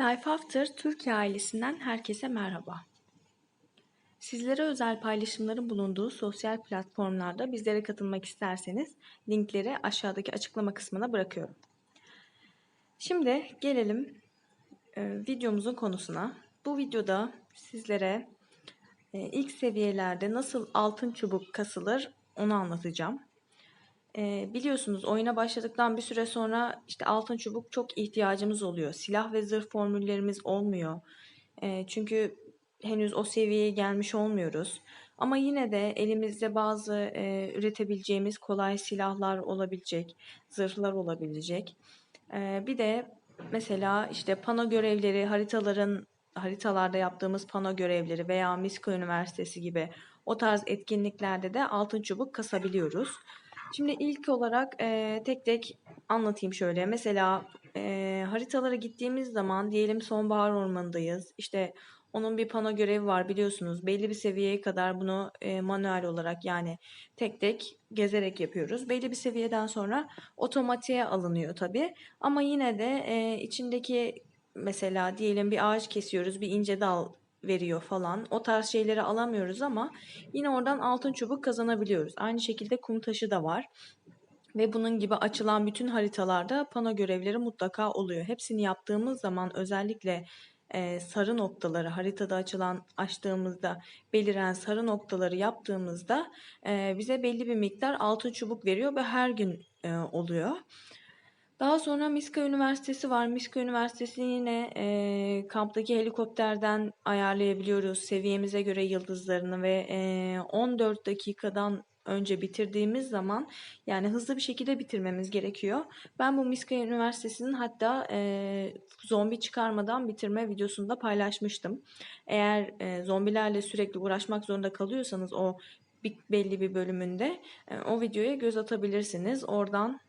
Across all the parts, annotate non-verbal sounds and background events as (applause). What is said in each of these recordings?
Life After Türkiye ailesinden herkese merhaba. Sizlere özel paylaşımların bulunduğu sosyal platformlarda bizlere katılmak isterseniz linkleri aşağıdaki açıklama kısmına bırakıyorum. Şimdi gelelim e, videomuzun konusuna. Bu videoda sizlere ilk seviyelerde nasıl altın çubuk kasılır onu anlatacağım. E, biliyorsunuz oyuna başladıktan bir süre sonra işte altın çubuk çok ihtiyacımız oluyor. Silah ve zırh formüllerimiz olmuyor. E, çünkü henüz o seviyeye gelmiş olmuyoruz. Ama yine de elimizde bazı e, üretebileceğimiz kolay silahlar olabilecek, zırhlar olabilecek. E, bir de mesela işte pano görevleri, haritaların haritalarda yaptığımız pano görevleri veya Misko Üniversitesi gibi o tarz etkinliklerde de altın çubuk kasabiliyoruz. Şimdi ilk olarak e, tek tek anlatayım şöyle. Mesela e, haritalara gittiğimiz zaman diyelim sonbahar ormanındayız. İşte onun bir pano görevi var biliyorsunuz. Belli bir seviyeye kadar bunu e, manuel olarak yani tek tek gezerek yapıyoruz. Belli bir seviyeden sonra otomatiğe alınıyor tabii. Ama yine de e, içindeki mesela diyelim bir ağaç kesiyoruz, bir ince dal veriyor falan. O tarz şeyleri alamıyoruz ama yine oradan altın çubuk kazanabiliyoruz. Aynı şekilde kum taşı da var. Ve bunun gibi açılan bütün haritalarda pano görevleri mutlaka oluyor. Hepsini yaptığımız zaman özellikle e, sarı noktaları haritada açılan açtığımızda beliren sarı noktaları yaptığımızda e, bize belli bir miktar altın çubuk veriyor ve her gün e, oluyor. Daha sonra Miska Üniversitesi var. Miska Üniversitesi yine e, kamptaki helikopterden ayarlayabiliyoruz seviyemize göre yıldızlarını ve e, 14 dakikadan önce bitirdiğimiz zaman yani hızlı bir şekilde bitirmemiz gerekiyor. Ben bu Miska Üniversitesi'nin hatta e, zombi çıkarmadan bitirme videosunda paylaşmıştım. Eğer e, zombilerle sürekli uğraşmak zorunda kalıyorsanız o bir, belli bir bölümünde e, o videoya göz atabilirsiniz. Oradan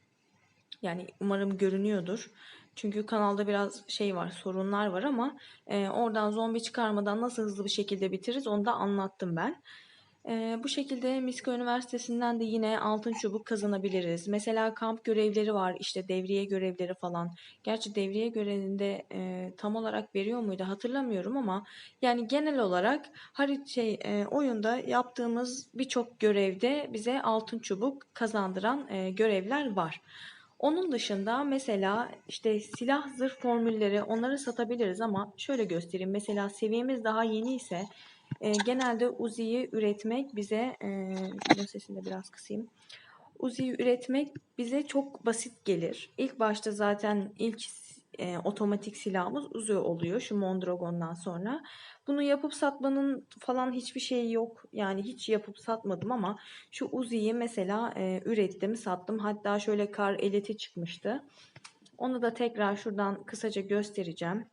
yani umarım görünüyordur. Çünkü kanalda biraz şey var, sorunlar var ama e, oradan zombi çıkarmadan nasıl hızlı bir şekilde bitiririz onu da anlattım ben. E, bu şekilde Miska Üniversitesi'nden de yine altın çubuk kazanabiliriz. Mesela kamp görevleri var, işte devriye görevleri falan. Gerçi devriye görevinde e, tam olarak veriyor muydu hatırlamıyorum ama yani genel olarak harit şey e, oyunda yaptığımız birçok görevde bize altın çubuk kazandıran e, görevler var. Onun dışında mesela işte silah zırh formülleri onları satabiliriz ama şöyle göstereyim. Mesela seviyemiz daha yeni ise e, genelde Uzi'yi üretmek bize e, sesini de biraz kısayım. Uzi'yi üretmek bize çok basit gelir. İlk başta zaten ilk e, otomatik silahımız Uzi oluyor şu Mondragon'dan sonra. Bunu yapıp satmanın falan hiçbir şeyi yok. Yani hiç yapıp satmadım ama şu Uzi'yi mesela e, ürettim, sattım. Hatta şöyle kar eliti çıkmıştı. Onu da tekrar şuradan kısaca göstereceğim.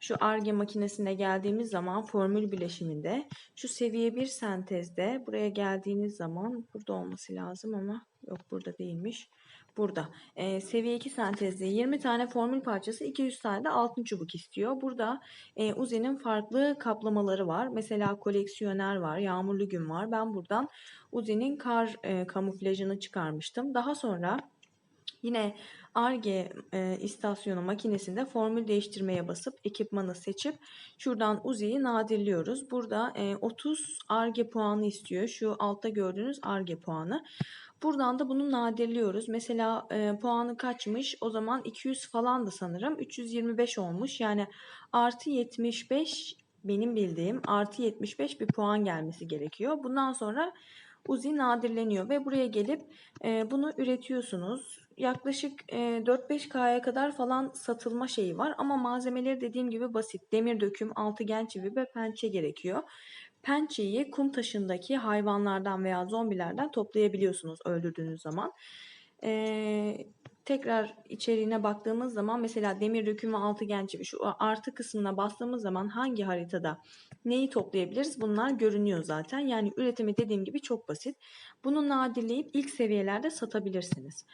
Şu ARGE makinesine geldiğimiz zaman formül bileşiminde şu seviye 1 sentezde buraya geldiğiniz zaman burada olması lazım ama yok burada değilmiş burada. E, seviye 2 sentezde 20 tane formül parçası 200 tane de altın çubuk istiyor. Burada e, Uzi'nin farklı kaplamaları var. Mesela koleksiyoner var, yağmurlu gün var. Ben buradan Uzi'nin kar e, kamuflajını çıkarmıştım. Daha sonra Yine ARGE e, istasyonu makinesinde formül değiştirmeye basıp ekipmanı seçip şuradan Uzi'yi nadirliyoruz. Burada e, 30 ARGE puanı istiyor. Şu altta gördüğünüz ARGE puanı. Buradan da bunu nadirliyoruz. Mesela e, puanı kaçmış? O zaman 200 falandı sanırım. 325 olmuş. Yani artı 75 benim bildiğim artı 75 bir puan gelmesi gerekiyor. Bundan sonra Uzi nadirleniyor ve buraya gelip e, bunu üretiyorsunuz. Yaklaşık e, 4-5K'ya kadar falan satılma şeyi var ama malzemeleri dediğim gibi basit. Demir döküm, altıgen çivi ve pençe gerekiyor. Pençeyi kum taşındaki hayvanlardan veya zombilerden toplayabiliyorsunuz öldürdüğünüz zaman. Ee, tekrar içeriğine baktığımız zaman mesela demir döküm ve altıgen çivi şu artı kısmına bastığımız zaman hangi haritada neyi toplayabiliriz bunlar görünüyor zaten. Yani üretimi dediğim gibi çok basit. Bunu nadirleyip ilk seviyelerde satabilirsiniz.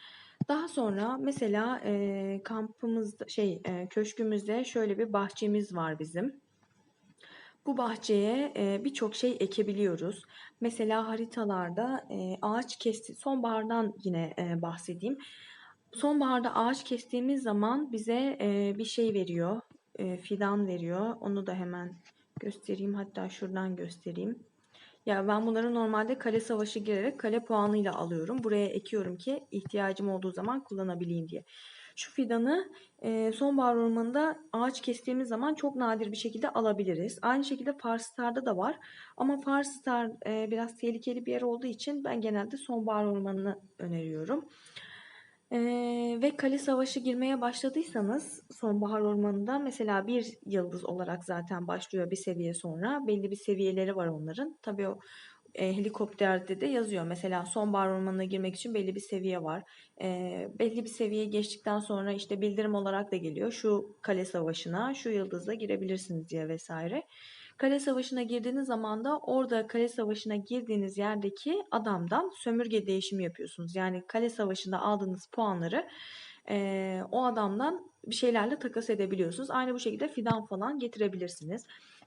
Daha sonra mesela e, kampımızda şey e, köşkümüzde şöyle bir bahçemiz var bizim. Bu bahçeye e, birçok şey ekebiliyoruz. Mesela haritalarda e, ağaç kesti. Sonbahardan yine e, bahsedeyim. Sonbaharda ağaç kestiğimiz zaman bize bir şey veriyor. Fidan veriyor. Onu da hemen göstereyim. Hatta şuradan göstereyim. Ya ben bunları normalde kale savaşı girerek kale puanıyla alıyorum. Buraya ekiyorum ki ihtiyacım olduğu zaman kullanabileyim diye. Şu fidanı e, sonbahar ormanında ağaç kestiğimiz zaman çok nadir bir şekilde alabiliriz. Aynı şekilde Farstar'da da var. Ama Farstar e, biraz tehlikeli bir yer olduğu için ben genelde sonbahar ormanını öneriyorum. Ee, ve kale savaşı girmeye başladıysanız sonbahar ormanında mesela bir yıldız olarak zaten başlıyor bir seviye sonra. Belli bir seviyeleri var onların. Tabii o e, helikopterde de yazıyor. Mesela sonbahar ormanına girmek için belli bir seviye var. E, belli bir seviye geçtikten sonra işte bildirim olarak da geliyor. Şu kale savaşına şu yıldızla girebilirsiniz diye vesaire. Kale Savaşı'na girdiğiniz zaman da orada Kale Savaşı'na girdiğiniz yerdeki adamdan sömürge değişimi yapıyorsunuz. Yani Kale Savaşı'nda aldığınız puanları e, o adamdan bir şeylerle takas edebiliyorsunuz. Aynı bu şekilde fidan falan getirebilirsiniz.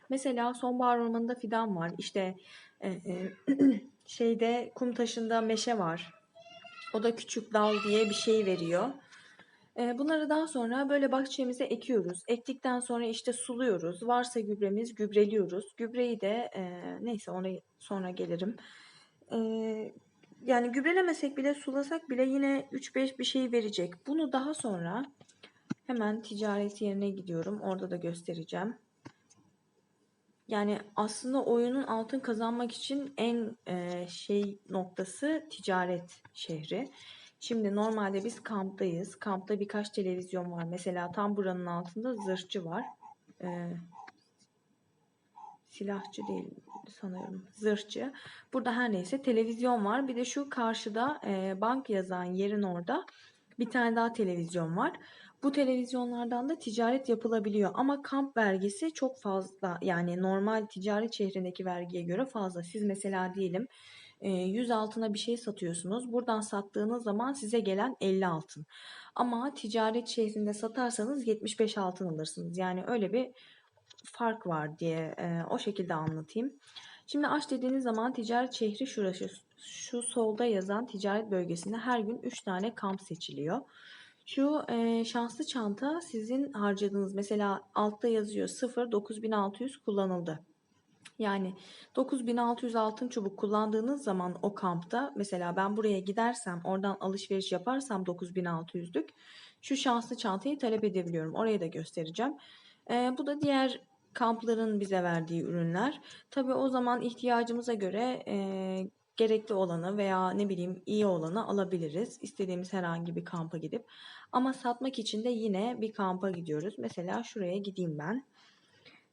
Mesela sonbahar ormanında fidan var. İşte e, e, (clears throat) şeyde kum taşında meşe var. O da küçük dal diye bir şey veriyor. Ee, bunları daha sonra böyle bahçemize ekiyoruz. Ektikten sonra işte suluyoruz. Varsa gübremiz gübreliyoruz. Gübreyi de e, neyse ona sonra gelirim. E, yani gübrelemesek bile sulasak bile yine 3-5 bir şey verecek. Bunu daha sonra hemen ticaret yerine gidiyorum. Orada da göstereceğim. Yani aslında oyunun altın kazanmak için en e, şey noktası ticaret şehri. Şimdi normalde biz kamptayız. Kampta birkaç televizyon var. Mesela tam buranın altında zırhçı var. Ee, silahçı değil sanıyorum. Zırhçı. Burada her neyse televizyon var. Bir de şu karşıda e, bank yazan yerin orada bir tane daha televizyon var. Bu televizyonlardan da ticaret yapılabiliyor ama kamp vergisi çok fazla. Yani normal ticaret şehrindeki vergiye göre fazla. Siz mesela diyelim 100 ee, altına bir şey satıyorsunuz. Buradan sattığınız zaman size gelen 50 altın. Ama ticaret şehrinde satarsanız 75 altın alırsınız. Yani öyle bir fark var diye e, o şekilde anlatayım. Şimdi aç dediğiniz zaman ticaret şehri şurası. Şu solda yazan ticaret bölgesinde her gün 3 tane kamp seçiliyor. Şu e, şanslı çanta sizin harcadığınız mesela altta yazıyor 0 9600 kullanıldı. Yani 9600 altın çubuk kullandığınız zaman o kampta mesela ben buraya gidersem oradan alışveriş yaparsam 9600'lük şu şanslı çantayı talep edebiliyorum. Orayı da göstereceğim. Ee, bu da diğer kampların bize verdiği ürünler. Tabii o zaman ihtiyacımıza göre e, gerekli olanı veya ne bileyim iyi olanı alabiliriz. İstediğimiz herhangi bir kampa gidip. Ama satmak için de yine bir kampa gidiyoruz. Mesela şuraya gideyim ben.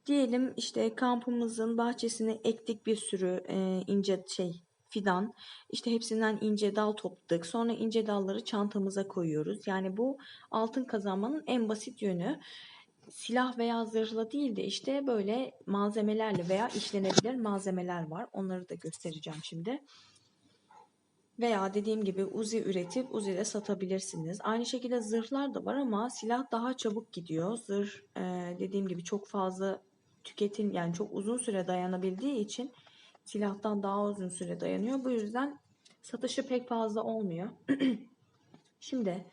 Diyelim işte kampımızın bahçesine ektik bir sürü e, ince şey fidan. İşte hepsinden ince dal topladık. Sonra ince dalları çantamıza koyuyoruz. Yani bu altın kazanmanın en basit yönü. Silah veya zırhla değil de işte böyle malzemelerle veya işlenebilir malzemeler var. Onları da göstereceğim şimdi. Veya dediğim gibi Uzi üretip Uzi de satabilirsiniz. Aynı şekilde zırhlar da var ama silah daha çabuk gidiyor. Zırh e, dediğim gibi çok fazla tüketim yani çok uzun süre dayanabildiği için silahtan daha uzun süre dayanıyor. Bu yüzden satışı pek fazla olmuyor. (clears throat) Şimdi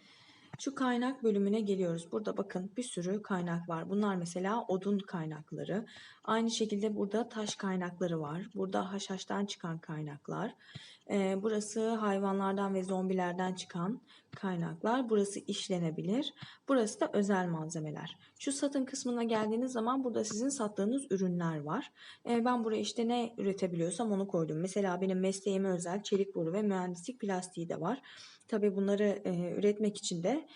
şu kaynak bölümüne geliyoruz. Burada bakın bir sürü kaynak var. Bunlar mesela odun kaynakları. Aynı şekilde burada taş kaynakları var. Burada haşhaştan çıkan kaynaklar. Ee, burası hayvanlardan ve zombilerden çıkan kaynaklar. Burası işlenebilir. Burası da özel malzemeler. Şu satın kısmına geldiğiniz zaman burada sizin sattığınız ürünler var. Ee, ben buraya işte ne üretebiliyorsam onu koydum. Mesela benim mesleğime özel çelik boru ve mühendislik plastiği de var. Tabii bunları e, üretmek için de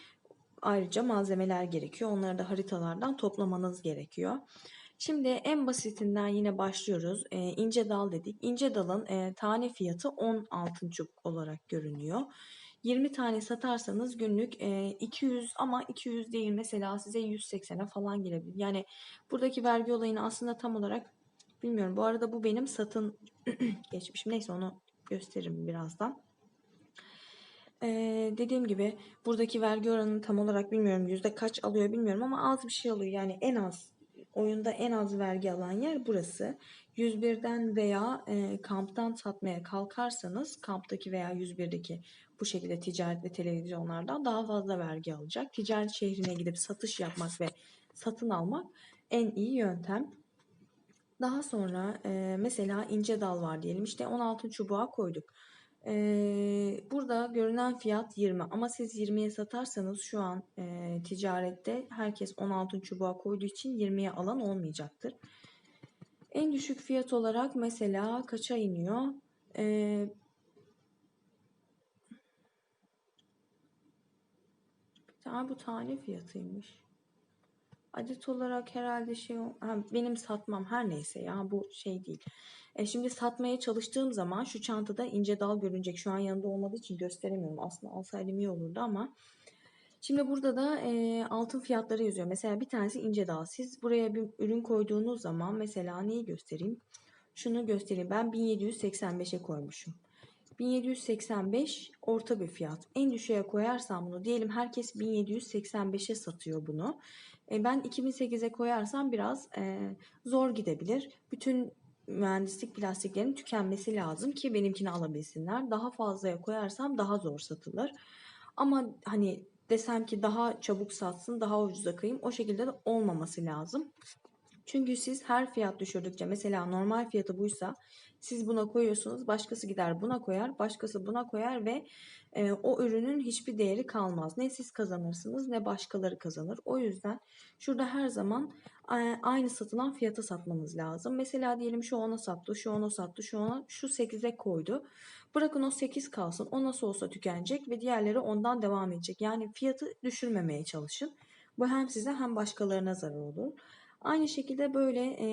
ayrıca malzemeler gerekiyor. Onları da haritalardan toplamanız gerekiyor. Şimdi en basitinden yine başlıyoruz. E, ince dal dedik. İnce dalın e, tane fiyatı 10 altın çubuk olarak görünüyor. 20 tane satarsanız günlük e, 200 ama 200 değil mesela size 180'e falan gelebilir. Yani buradaki vergi olayını aslında tam olarak bilmiyorum. Bu arada bu benim satın (clears throat) geçmişim. Neyse onu gösteririm birazdan. Ee, dediğim gibi buradaki vergi oranını tam olarak bilmiyorum. Yüzde kaç alıyor bilmiyorum ama az bir şey alıyor. Yani en az oyunda en az vergi alan yer burası. 101'den veya e, kamptan satmaya kalkarsanız kamptaki veya 101'deki bu şekilde ticaret ve televizyonlardan daha fazla vergi alacak. Ticaret şehrine gidip satış yapmak ve satın almak en iyi yöntem. Daha sonra e, mesela ince dal var diyelim işte 16 çubuğa koyduk. E, burada görünen fiyat 20 ama siz 20'ye satarsanız şu an e, ticarette herkes 16 çubuğa koyduğu için 20'ye alan olmayacaktır. En düşük fiyat olarak mesela kaça iniyor? E, Ha, bu tane fiyatıymış. Adet olarak herhalde şey ha, benim satmam her neyse ya bu şey değil. E şimdi satmaya çalıştığım zaman şu çantada ince dal görünecek. Şu an yanında olmadığı için gösteremiyorum. Aslında alsaydım iyi olurdu ama. Şimdi burada da e, altın fiyatları yazıyor. Mesela bir tanesi ince dal. Siz buraya bir ürün koyduğunuz zaman mesela neyi göstereyim? Şunu göstereyim. Ben 1785'e koymuşum. 1785 orta bir fiyat. En düşüğe koyarsam bunu diyelim herkes 1785'e satıyor bunu. E, ben 2008'e koyarsam biraz e, zor gidebilir. Bütün mühendislik plastiklerin tükenmesi lazım ki benimkini alabilsinler. Daha fazlaya koyarsam daha zor satılır. Ama hani desem ki daha çabuk satsın, daha ucuza kıyım o şekilde de olmaması lazım. Çünkü siz her fiyat düşürdükçe mesela normal fiyatı buysa siz buna koyuyorsunuz başkası gider buna koyar başkası buna koyar ve e, o ürünün hiçbir değeri kalmaz. Ne siz kazanırsınız ne başkaları kazanır. O yüzden şurada her zaman e, aynı satılan fiyata satmanız lazım. Mesela diyelim şu ona sattı, şu ona sattı, şu ona şu 8'e koydu. Bırakın o 8 kalsın. O nasıl olsa tükenecek ve diğerleri ondan devam edecek. Yani fiyatı düşürmemeye çalışın. Bu hem size hem başkalarına zarar olur. Aynı şekilde böyle e,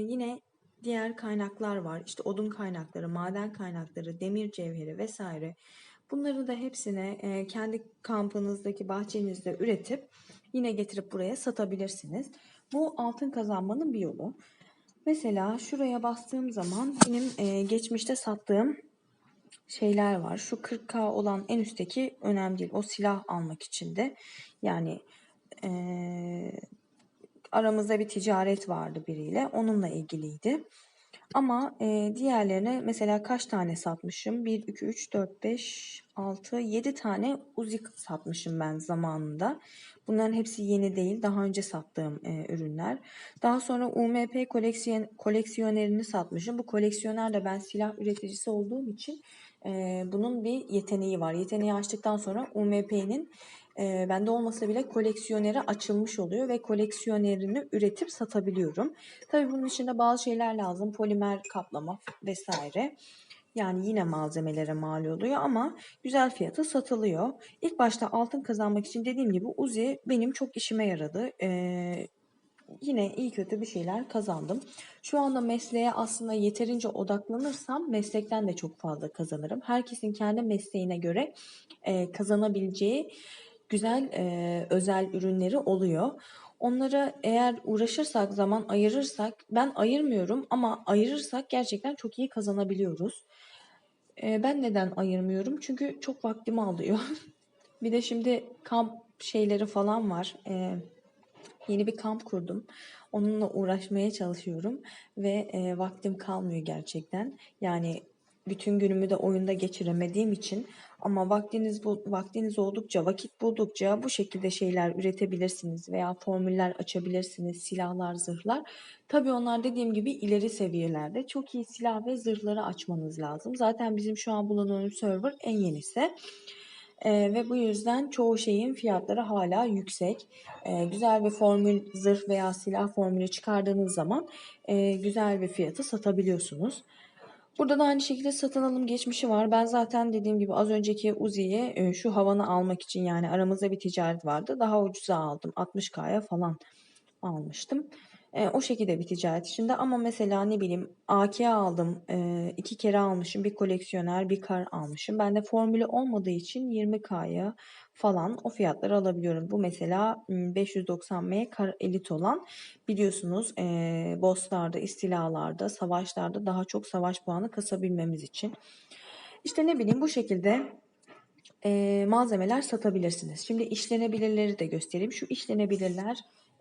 yine diğer kaynaklar var. İşte odun kaynakları, maden kaynakları, demir cevheri vesaire. Bunları da hepsine kendi kampınızdaki bahçenizde üretip yine getirip buraya satabilirsiniz. Bu altın kazanmanın bir yolu. Mesela şuraya bastığım zaman benim e, geçmişte sattığım şeyler var. Şu 40K olan en üstteki önemli değil. O silah almak için de yani e, aramızda bir ticaret vardı biriyle. Onunla ilgiliydi. Ama e, diğerlerine mesela kaç tane satmışım? 1, 2, 3, 4, 5, 6, 7 tane Uzi satmışım ben zamanında. Bunların hepsi yeni değil. Daha önce sattığım e, ürünler. Daha sonra UMP koleksiyon, koleksiyonerini satmışım. Bu koleksiyoner de ben silah üreticisi olduğum için e, bunun bir yeteneği var. Yeteneği açtıktan sonra UMP'nin e, bende olmasa bile koleksiyonere açılmış oluyor ve koleksiyonerini üretip satabiliyorum. Tabii bunun için de bazı şeyler lazım. Polimer kaplama vesaire. Yani yine malzemelere mal oluyor ama güzel fiyata satılıyor. İlk başta altın kazanmak için dediğim gibi Uzi benim çok işime yaradı. Ee, yine iyi kötü bir şeyler kazandım. Şu anda mesleğe aslında yeterince odaklanırsam meslekten de çok fazla kazanırım. Herkesin kendi mesleğine göre e, kazanabileceği güzel e, özel ürünleri oluyor. Onlara eğer uğraşırsak, zaman ayırırsak, ben ayırmıyorum ama ayırırsak gerçekten çok iyi kazanabiliyoruz. E, ben neden ayırmıyorum? Çünkü çok vaktimi alıyor. (laughs) bir de şimdi kamp şeyleri falan var. E, yeni bir kamp kurdum. Onunla uğraşmaya çalışıyorum ve e, vaktim kalmıyor gerçekten. Yani bütün günümü de oyunda geçiremediğim için ama vaktiniz bu vaktiniz oldukça, vakit buldukça bu şekilde şeyler üretebilirsiniz veya formüller açabilirsiniz, silahlar, zırhlar. Tabii onlar dediğim gibi ileri seviyelerde. Çok iyi silah ve zırhları açmanız lazım. Zaten bizim şu an bulunan server en yenisi. Ee, ve bu yüzden çoğu şeyin fiyatları hala yüksek. Ee, güzel bir formül zırh veya silah formülü çıkardığınız zaman e, güzel bir fiyatı satabiliyorsunuz. Burada da aynı şekilde satın alım geçmişi var. Ben zaten dediğim gibi az önceki Uzi'yi e, şu havanı almak için yani aramızda bir ticaret vardı. Daha ucuza aldım. 60K'ya falan almıştım. E, o şekilde bir ticaret içinde ama mesela ne bileyim AK aldım. E, iki kere almışım. Bir koleksiyoner bir kar almışım. Ben de formülü olmadığı için 20K'ya falan o fiyatları alabiliyorum. Bu mesela 590M kar elit olan biliyorsunuz e, bosslarda, istilalarda, savaşlarda daha çok savaş puanı kasabilmemiz için. İşte ne bileyim bu şekilde e, malzemeler satabilirsiniz. Şimdi işlenebilirleri de göstereyim. Şu işlenebilirler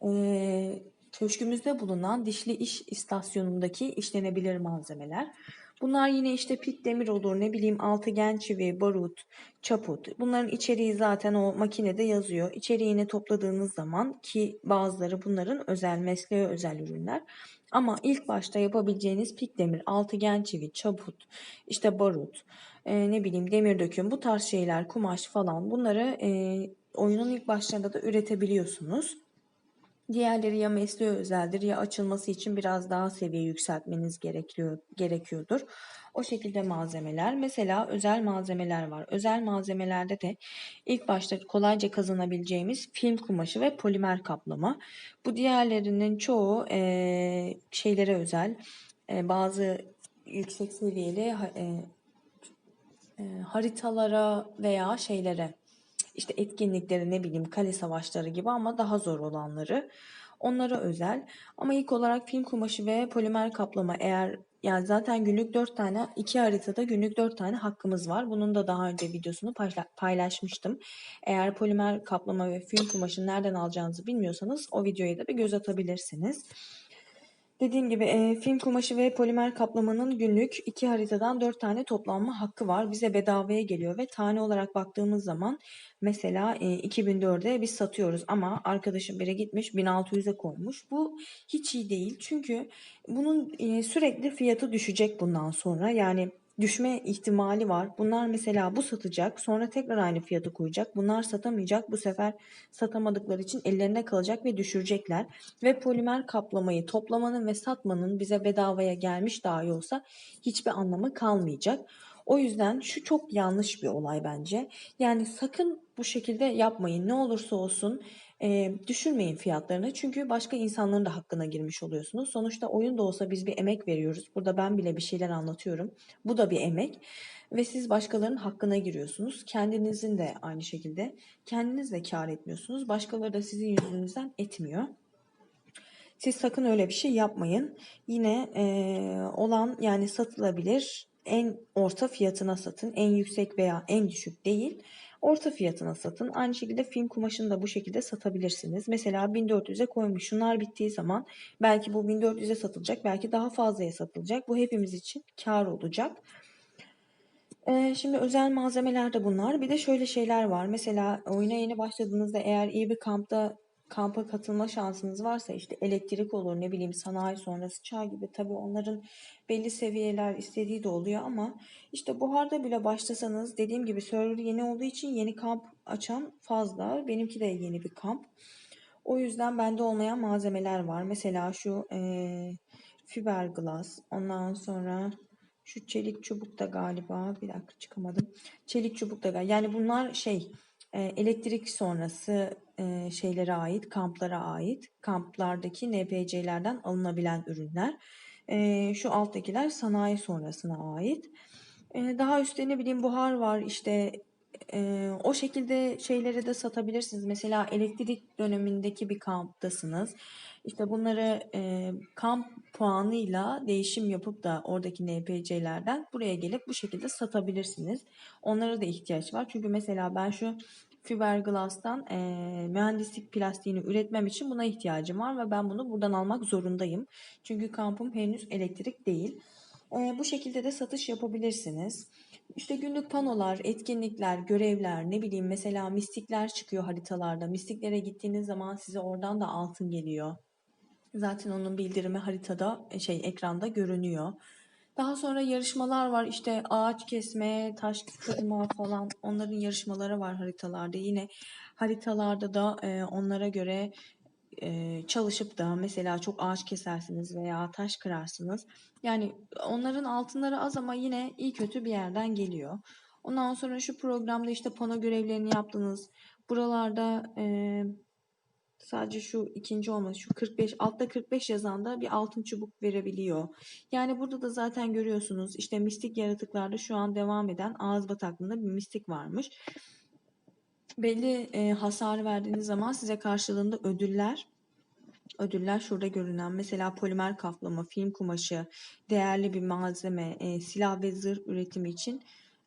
e, köşkümüzde bulunan dişli iş istasyonundaki işlenebilir malzemeler. Bunlar yine işte pik demir olur, ne bileyim altıgen çivi, barut, çaput. Bunların içeriği zaten o makinede yazıyor. İçeriğini topladığınız zaman ki bazıları bunların özel mesleğe özel ürünler. Ama ilk başta yapabileceğiniz pik demir, altıgen çivi, çaput, işte barut, e, ne bileyim demir döküm bu tarz şeyler, kumaş falan bunları e, oyunun ilk başlarında da üretebiliyorsunuz. Diğerleri ya mesleğe özeldir ya açılması için biraz daha seviye yükseltmeniz gerekiyor gerekiyordur. O şekilde malzemeler. Mesela özel malzemeler var. Özel malzemelerde de ilk başta kolayca kazanabileceğimiz film kumaşı ve polimer kaplama. Bu diğerlerinin çoğu e, şeylere özel. E, bazı yüksek seviyeli e, e, haritalara veya şeylere işte etkinlikleri ne bileyim kale savaşları gibi ama daha zor olanları onlara özel. Ama ilk olarak film kumaşı ve polimer kaplama eğer yani zaten günlük 4 tane iki haritada günlük 4 tane hakkımız var. Bunun da daha önce videosunu paylaşmıştım. Eğer polimer kaplama ve film kumaşını nereden alacağınızı bilmiyorsanız o videoya da bir göz atabilirsiniz. Dediğim gibi e, film kumaşı ve polimer kaplamanın günlük iki haritadan dört tane toplanma hakkı var. Bize bedavaya geliyor ve tane olarak baktığımız zaman mesela e, 2004'e biz satıyoruz ama arkadaşım biri gitmiş 1600'e koymuş. Bu hiç iyi değil çünkü bunun e, sürekli fiyatı düşecek bundan sonra. Yani düşme ihtimali var. Bunlar mesela bu satacak, sonra tekrar aynı fiyatı koyacak. Bunlar satamayacak. Bu sefer satamadıkları için ellerine kalacak ve düşürecekler. Ve polimer kaplamayı toplamanın ve satmanın bize bedavaya gelmiş dahi olsa hiçbir anlamı kalmayacak. O yüzden şu çok yanlış bir olay bence. Yani sakın bu şekilde yapmayın. Ne olursa olsun e, düşürmeyin fiyatlarını. Çünkü başka insanların da hakkına girmiş oluyorsunuz. Sonuçta oyun da olsa biz bir emek veriyoruz. Burada ben bile bir şeyler anlatıyorum. Bu da bir emek. Ve siz başkalarının hakkına giriyorsunuz. Kendinizin de aynı şekilde. Kendiniz de kar etmiyorsunuz. Başkaları da sizin yüzünüzden etmiyor. Siz sakın öyle bir şey yapmayın. Yine e, olan yani satılabilir en orta fiyatına satın. En yüksek veya en düşük değil. Orta fiyatına satın. Aynı şekilde film kumaşını da bu şekilde satabilirsiniz. Mesela 1400'e koymuş. Şunlar bittiği zaman belki bu 1400'e satılacak. Belki daha fazlaya satılacak. Bu hepimiz için kar olacak. Ee, şimdi özel malzemeler de bunlar. Bir de şöyle şeyler var. Mesela oyuna yeni başladığınızda eğer iyi bir kampta kampa katılma şansınız varsa işte elektrik olur ne bileyim sanayi sonrası çağ gibi tabii onların belli seviyeler istediği de oluyor ama işte buharda bile başlasanız dediğim gibi server yeni olduğu için yeni kamp açan fazla. Benimki de yeni bir kamp. O yüzden bende olmayan malzemeler var. Mesela şu e, fiberglass ondan sonra şu çelik çubuk da galiba bir dakika çıkamadım. Çelik çubuk da galiba yani bunlar şey elektrik sonrası şeylere ait, kamplara ait, kamplardaki NPC'lerden alınabilen ürünler. Şu alttakiler sanayi sonrasına ait. Daha üstte ne bileyim buhar var işte o şekilde şeyleri de satabilirsiniz. Mesela elektrik dönemindeki bir kamptasınız. İşte bunları e, kamp puanıyla değişim yapıp da oradaki NPC'lerden buraya gelip bu şekilde satabilirsiniz. Onlara da ihtiyaç var. Çünkü mesela ben şu fiberglass'tan e, mühendislik plastiğini üretmem için buna ihtiyacım var ve ben bunu buradan almak zorundayım. Çünkü kampım henüz elektrik değil. E, bu şekilde de satış yapabilirsiniz. İşte günlük panolar, etkinlikler, görevler, ne bileyim mesela mistikler çıkıyor haritalarda. Mistiklere gittiğiniz zaman size oradan da altın geliyor. Zaten onun bildirimi haritada şey ekranda görünüyor. Daha sonra yarışmalar var işte ağaç kesme, taş kırma falan onların yarışmaları var haritalarda. Yine haritalarda da e, onlara göre e, çalışıp da mesela çok ağaç kesersiniz veya taş kırarsınız. Yani onların altınları az ama yine iyi kötü bir yerden geliyor. Ondan sonra şu programda işte pano görevlerini yaptınız. Buralarda e, Sadece şu ikinci olması şu 45 altta 45 yazanda bir altın çubuk verebiliyor. Yani burada da zaten görüyorsunuz işte mistik yaratıklarda şu an devam eden ağız bataklığında bir mistik varmış. Belli e, hasar verdiğiniz zaman size karşılığında ödüller ödüller şurada görünen mesela polimer kaplama, film kumaşı, değerli bir malzeme, e, silah ve zırh üretimi için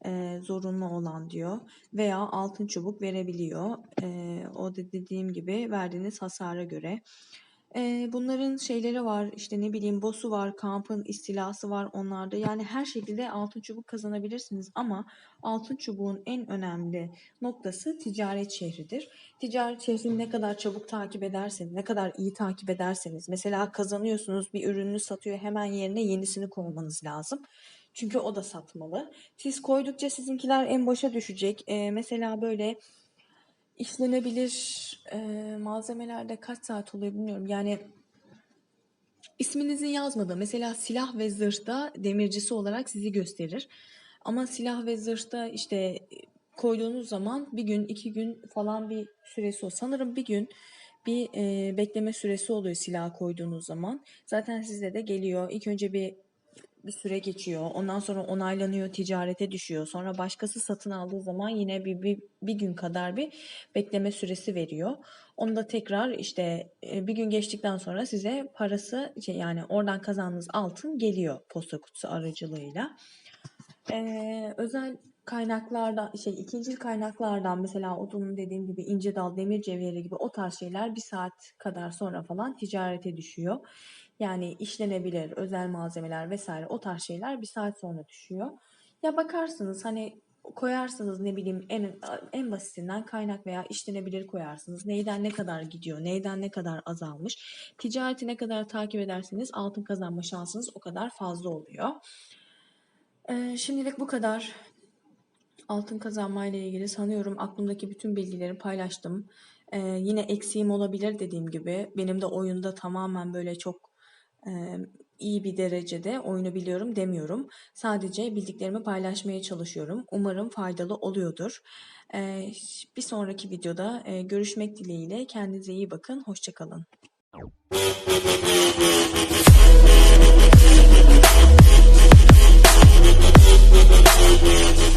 e, zorunlu olan diyor veya altın çubuk verebiliyor. E, o da dediğim gibi verdiğiniz hasara göre. Ee, bunların şeyleri var işte ne bileyim boss'u var, kampın istilası var onlarda. Yani her şekilde altın çubuk kazanabilirsiniz ama altın çubuğun en önemli noktası ticaret şehridir. Ticaret şehrini ne kadar çabuk takip ederseniz, ne kadar iyi takip ederseniz, mesela kazanıyorsunuz bir ürünü satıyor hemen yerine yenisini koymanız lazım. Çünkü o da satmalı. Siz koydukça sizinkiler en başa düşecek. Ee, mesela böyle işlenebilir e, malzemelerde kaç saat oluyor bilmiyorum. Yani isminizin yazmadığı mesela silah ve zırhta demircisi olarak sizi gösterir. Ama silah ve zırhta işte e, koyduğunuz zaman bir gün iki gün falan bir süresi o. Sanırım bir gün bir e, bekleme süresi oluyor silah koyduğunuz zaman. Zaten sizde de geliyor. İlk önce bir bir süre geçiyor. Ondan sonra onaylanıyor, ticarete düşüyor. Sonra başkası satın aldığı zaman yine bir, bir, bir gün kadar bir bekleme süresi veriyor. Onu da tekrar işte e, bir gün geçtikten sonra size parası şey yani oradan kazandığınız altın geliyor posta kutusu aracılığıyla. Ee, özel kaynaklardan şey ikincil kaynaklardan mesela odunun dediğim gibi ince dal, demir cevheri gibi o tarz şeyler bir saat kadar sonra falan ticarete düşüyor. Yani işlenebilir özel malzemeler vesaire o tarz şeyler bir saat sonra düşüyor. Ya bakarsınız hani koyarsınız ne bileyim en en basitinden kaynak veya işlenebilir koyarsınız. Neyden ne kadar gidiyor, neyden ne kadar azalmış. Ticareti ne kadar takip ederseniz altın kazanma şansınız o kadar fazla oluyor. Ee, şimdilik bu kadar. Altın kazanmayla ilgili sanıyorum aklımdaki bütün bilgileri paylaştım. Ee, yine eksiğim olabilir dediğim gibi. Benim de oyunda tamamen böyle çok iyi bir derecede oyunu biliyorum demiyorum. Sadece bildiklerimi paylaşmaya çalışıyorum. Umarım faydalı oluyordur. Bir sonraki videoda görüşmek dileğiyle. Kendinize iyi bakın. Hoşçakalın. Thank